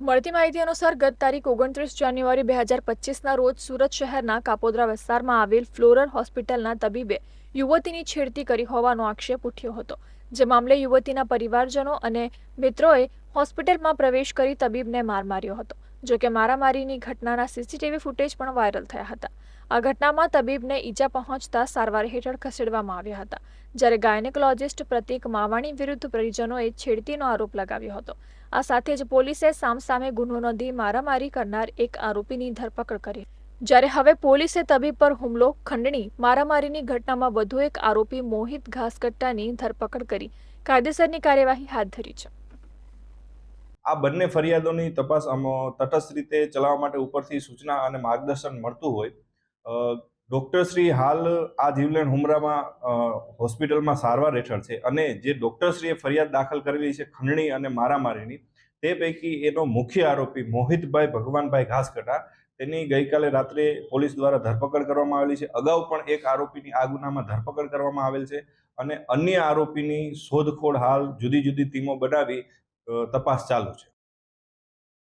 મળતી માહિતી અનુસાર, ગત તારીખ ઓગણત્રીસ જાન્યુઆરી બે હજાર પચીસના રોજ સુરત શહેરના કાપોદ્રા વિસ્તારમાં આવેલ ફ્લોરર હોસ્પિટલના તબીબે યુવતીની છેડતી કરી હોવાનો આક્ષેપ ઉઠ્યો હતો. જે મામલે યુવતીના પરિવારજનો અને મિત્રોએ હોસ્પિટલમાં પ્રવેશ કરી તબીબને માર માર્યો હતો. જો કે મારામારીની ઘટનાના સીસીટીવી ફૂટેજ પણ વાયરલ થયા હતા. આ ઘટનામાં તબીબને ઈજા પહોંચતા સારવાર હેઠળ ખસેડવામાં આવ્યા હતા. જ્યારે ગાયનેકોલોજિસ્ટ પ્રતિક માવાણી વિરુદ્ધ પરિજનોએ છેડતીનો આરોપ લગાવ્યો હતો. આ સાથે જ પોલીસે સામસામે ગુનો નોંધી મારામારી કરનાર એક આરોપીની ધરપકડ કરી. જ્યારે હવે પોલીસે તબીબ પર હુમલો ખંડણી, મારામારીની ઘટનામાં વધુ એક આરોપી મોહિત ઘાસકટ્ટાની ધરપકડ કરી. કાયદેસરની કાર્યવાહી હાથ ધરી છે. આ બંને ફરિયાદોની તપાસ તટસ્થ રીતે ચલાવવા માટે ઉપરથી સૂચના અને માર્ગદર્શન મળતું હોય. ડૉક્ટરશ્રી હાલ આ જીવલેણ હુમરામાં હોસ્પિટલમાં સારવાર હેઠળ છે અને જે ડૉક્ટરશ્રીએ ફરિયાદ દાખલ કરેલી છે ખંડણી અને મારામારીની, તે પૈકી એનો મુખ્ય આરોપી મોહિતભાઈ ભગવાનભાઈ ઘાસકટા, તેની ગઈકાલે રાત્રે પોલીસ દ્વારા ધરપકડ કરવામાં આવેલી છે. અગાઉ પણ એક આરોપીની આ ગુનામાં ધરપકડ કરવામાં આવેલ છે અને અન્ય આરોપીની શોધખોળ હાલ જુદી જુદી ટીમો બનાવી તપાસ ચાલુ છે.